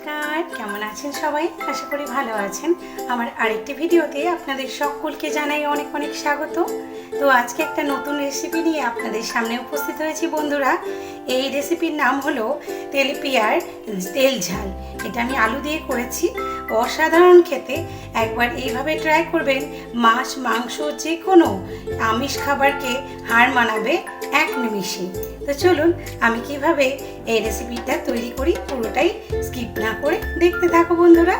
নমস্কার, কেমন আছেন সবাই? আশা করি ভালো আছেন। আমার আরেকটি ভিডিওতে আপনাদের সকলকে জানাই অনেক অনেক স্বাগত। তো আজকে একটা নতুন রেসিপি নিয়ে আপনাদের সামনে উপস্থিত হয়েছি বন্ধুরা। এই রেসিপির নাম হলো তেলপিয়ার তেল ঝাল। এটা আমি আলু দিয়ে করেছি। অসাধারণ খেতে একবার এইভাবে ট্রাই করবেন, মাছ, মাংস যে কোনো আমিষ খাবারকে হার মানাবে এক নিমিষে। তো চলুন, আমি কীভাবে এই রেসিপিটা তৈরি করি পুরোটাই স্কিপ না করে দেখতে থাকো বন্ধুরা।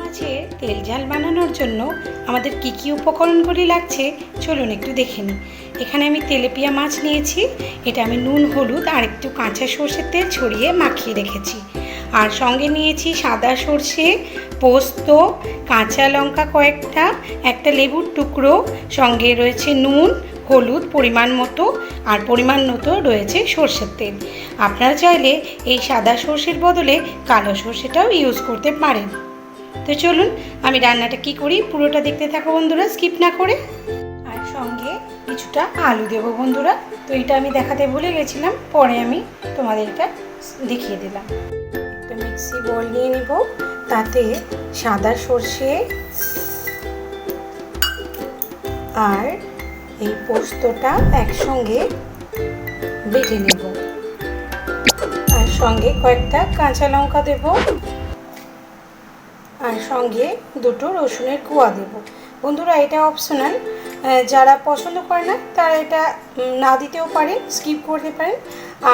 মাছের তেল ঝাল বানানোর জন্য আমাদের কি কি উপকরণগুলি লাগছে, চলুন একটু দেখে নিই। এখানে আমি তেলেপিয়া মাছ নিয়েছি, এটা আমি নুন, হলুদ আর একটু কাঁচা সর্ষের তেল ছড়িয়ে মাখিয়ে রেখেছি। আর সঙ্গে নিয়েছি সাদা সর্ষে, পোস্ত, কাঁচা লঙ্কা কয়েকটা, একটা লেবুর টুকরো, সঙ্গে রয়েছে নুন, হলুদ পরিমাণ মতো, আর পরিমাণ মতো রয়েছে সর্ষের তেল। আপনারা চাইলে এই সাদা সর্ষের বদলে কালো সর্ষেটাও ইউজ করতে পারেন। তো চলুন, আমি রান্নাটা কি করি? পুরোটা দেখতে থাকো বন্ধুরা স্কিপ না করে। আর সঙ্গে কিছুটা আলু দেবো বন্ধুরা। তো এটা আমি দেখাতে ভুলে গেছিলাম, পরে আমি তোমাদের এটা দেখিয়ে দিলাম। মিক্সি বল নিয়ে নেব। তাতে সাদা সর্ষে আর এই পোস্তটা একসঙ্গে বেটে নেব। আর সঙ্গে কয়েকটা কাঁচা লঙ্কা দেব। আর সঙ্গে দুটো রসুনের কুয়া দেব। বন্ধুরা, এটা অপশনাল যারা পছন্দ করে না, তারা এটা না দিতেও পারে স্কিপ করতে পারেন।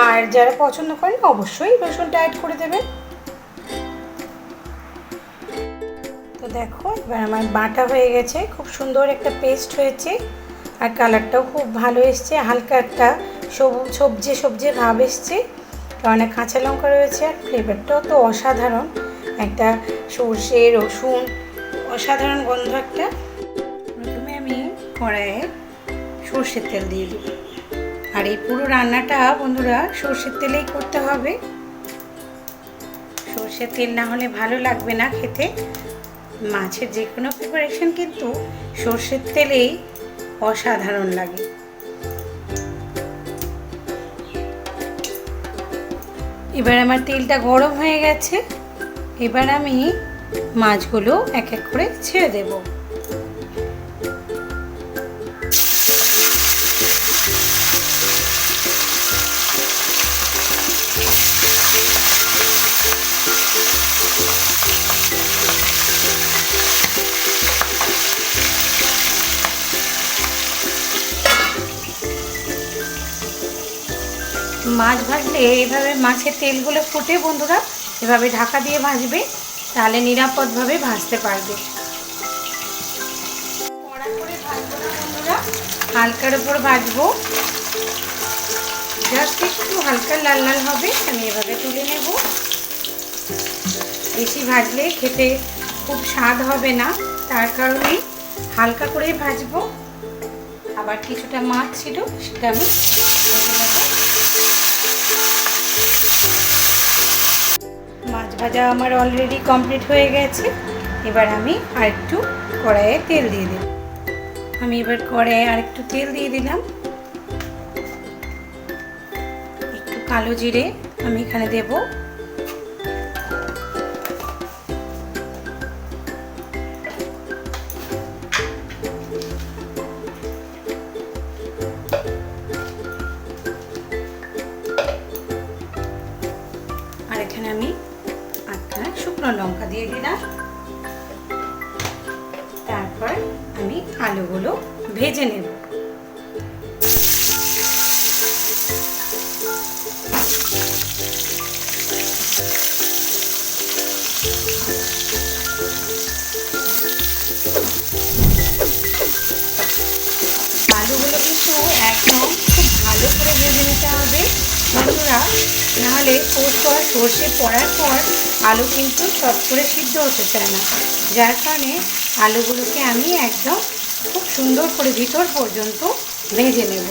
আর যারা পছন্দ করেন, অবশ্যই রসুনটা অ্যাড করে দেবেন। দেখো, এবার আমার বাটা হয়ে গেছে। খুব সুন্দর একটা পেস্ট হয়েছে। আর কালারটাও খুব ভালো এসছে। হালকা একটা সবুজ, সবজি সবজি ভাব এসছে। কারণ কাঁচা লঙ্কা রয়েছে আর ফ্লেভারটাও তো অসাধারণ। একটা সর্ষে, রসুন, অসাধারণ গন্ধ একটা। প্রথমে আমি কড়াইয়ে সর্ষের তেল দিয়ে দিই আর এই পুরো রান্নাটা বন্ধুরা সর্ষের তেলেই করতে হবে। সর্ষের তেল না হলে ভালো লাগবে না খেতে। মাছের যে কোনো প্রিপারেশন কিন্তু সর্ষের তেলেই অসাধারণ লাগে। এবার আমার তেলটা গরম হয়ে গেছে। এবার আমি মাছগুলো এক এক করে ছেড়ে দেব। মাছ ভাজলে এইভাবে মাছের তেলগুলো ফুটে বন্ধুরা, এভাবে ঢাকা দিয়ে ভাজবে, তাহলে নিরাপদভাবে ভাজতে পারবে। হালকার উপর ভাজবো। জাস্ট একটু হালকা লাল লাল হবে, আমি এভাবে তুলে নেব। বেশি ভাজলে খেতে খুব স্বাদ হবে না, তার কারণে হালকা করে ভাজবো। আবার কিছুটা মাছ ছিল, সেটা আমি ভাজা আমার অলরেডি কমপ্লিট হয়ে গেছে। এবার আমি আরেকটু কড়াইয়ে তেল দিয়ে দিলাম আমি এবার কড়াইয়ে আরেকটু তেল দিয়ে দিলাম। একটু কালো জিরে আমি এখানে দেব। তারপর আমি আলুগুলো ভেজে নেব। আলুগুলো কিন্তু একদম খুব ভালো করে ভেজে নিতে হবে। বন্ধুরা, নাহলে পোস্ত আর সর্ষে পড়ার পর আলু কিন্তু চট করে সিদ্ধ হতে চায় না। যার কারণে আলুগুলোকে আমি একদম খুব সুন্দর করে ভিতর পর্যন্ত ভেজে নেব।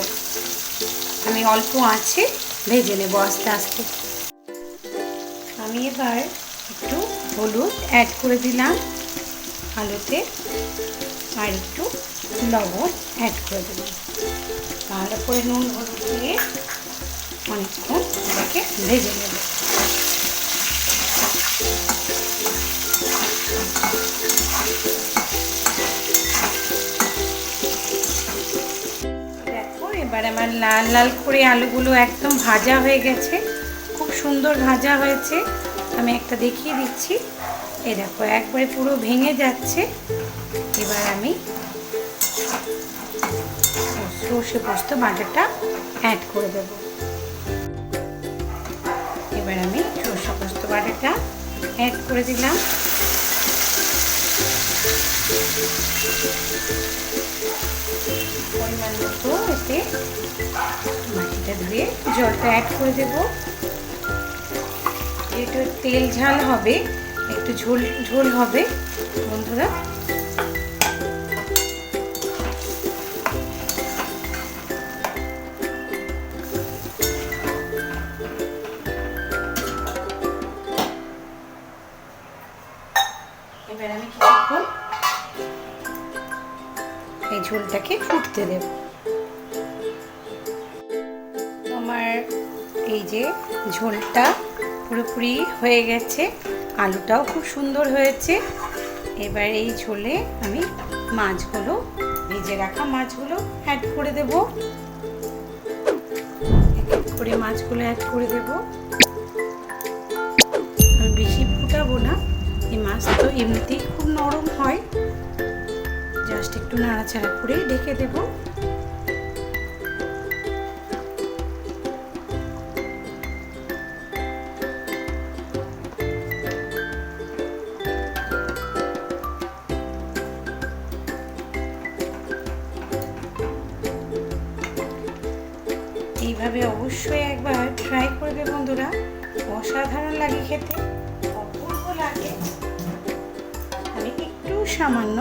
আমি অল্প আছে ভেজে নেব আস্তে আস্তে। আমি এবার একটু হলুদ অ্যাড করে দিলাম আলুতে আর একটু লবণ অ্যাড করে দিলাম। ভালো করে নুন, হলুদ দিয়ে অনেকক্ষণ এটাকে ভেজে নেব দেখো, এবার আমার লাল লাল করে আলুগুলো একদম ভাজা হয়ে গেছে। খুব সুন্দর ভাজা হয়েছে। আমি একটা দেখিয়ে দিচ্ছি। এই দেখো, একবারে পুরো ভেঙে যাচ্ছে। এবার আমি সর্ষে পোস্ত বাটাটা অ্যাড করে দেব। এবার আমি সর্ষে পোস্ত বাটাটা অ্যাড করে দিলাম। পরিমাণ মতো এতে মাটিটা ধুয়ে জলটা অ্যাড করে দেব। যেহেতু তেল ঝাল হবে, একটু ঝোল ঝোল হবে, বন্ধুরা। এবার আমি কিছুক্ষণ এই ঝোলটাকে ফুটতে দেব। আমার এই যে ঝোলটা পুরোপুরি হয়ে গেছে, আলুটাও খুব সুন্দর হয়েছে। এবার এই ঝোলে আমি মাছগুলো, ভেজে রাখা মাছগুলো অ্যাড করে দেব। করে মাছগুলো অ্যাড করে দেব। আমি বেশি ফুটাবো না। এই মাছ, তো এমনিতেই খুব নরম হয়। জাস্ট একটু নাড়াচাড়া করে ঢেকে দেব। এইভাবে অবশ্যই একবার ট্রাই করবে বন্ধুরা। অসাধারণ লাগে খেতে। লাগে। আমি একটু সামান্য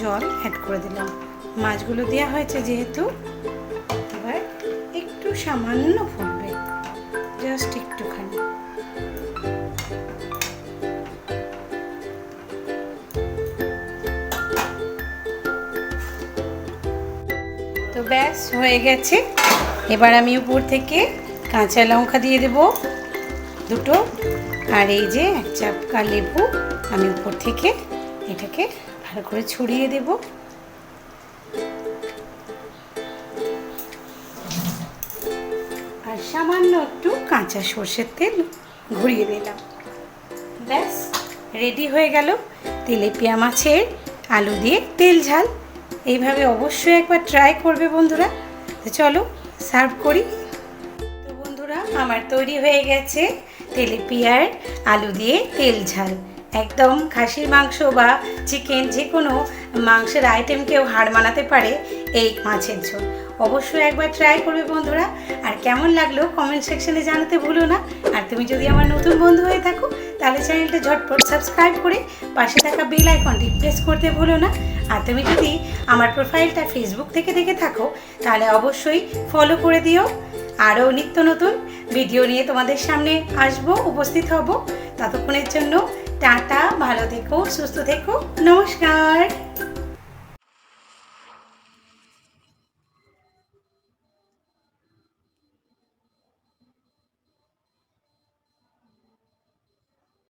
জল অ্যাড করে দিলাম। মাছগুলো দেওয়া হয়েছে যেহেতু, এবার একটু সামান্য ফুটবে। জাস্ট একটুখানি। তো ব্যাস, হয়ে গেছে। এবার আমি উপর থেকে কাঁচা লঙ্কা দিয়ে দেব। দুটো আর এই যে এক চাপকা লেবু আমি উপর থেকে এটাকে ভালো করে ছড়িয়ে দেব। আর সামান্য একটু কাঁচা সর্ষের তেল ঘুরিয়ে দিলাম ব্যাস, রেডি হয়ে গেল তেলেপিয়া মাছের আলু দিয়ে তেল ঝাল। এইভাবে অবশ্যই একবার ট্রাই করবে বন্ধুরা। চলো, সার্ভ করি। তো বন্ধুরা, আমার তৈরি হয়ে গেছে তেলেপিয়ার আলু দিয়ে তেল ঝাল। একদম খাসির মাংস বা চিকেন যে কোনো মাংসের আইটেমকেও হাড় মানাতে পারে এই মাছের ঝোল। অবশ্যই একবার ট্রাই করবে বন্ধুরা। আর কেমন লাগল কমেন্ট সেকশনে জানাতে ভুলো না। আর তুমি যদি আমার নতুন বন্ধু হয়ে থাকো, তাহলে চ্যানেলটা ঝটপট সাবস্ক্রাইব করে পাশে থাকা বেল আইকনটি প্রেস করতে ভুলো না। আর তুমি যদি আমার প্রোফাইলটা ফেসবুক থেকে দেখে থাকো, তাহলে অবশ্যই ফলো করে দিও। আরও নিত্য নতুন ভিডিও নিয়ে তোমাদের সামনে আসব, উপস্থিত হব। ততক্ষণের জন্য টাটা, ভালো থেকো, সুস্থ থেকো। নমস্কার।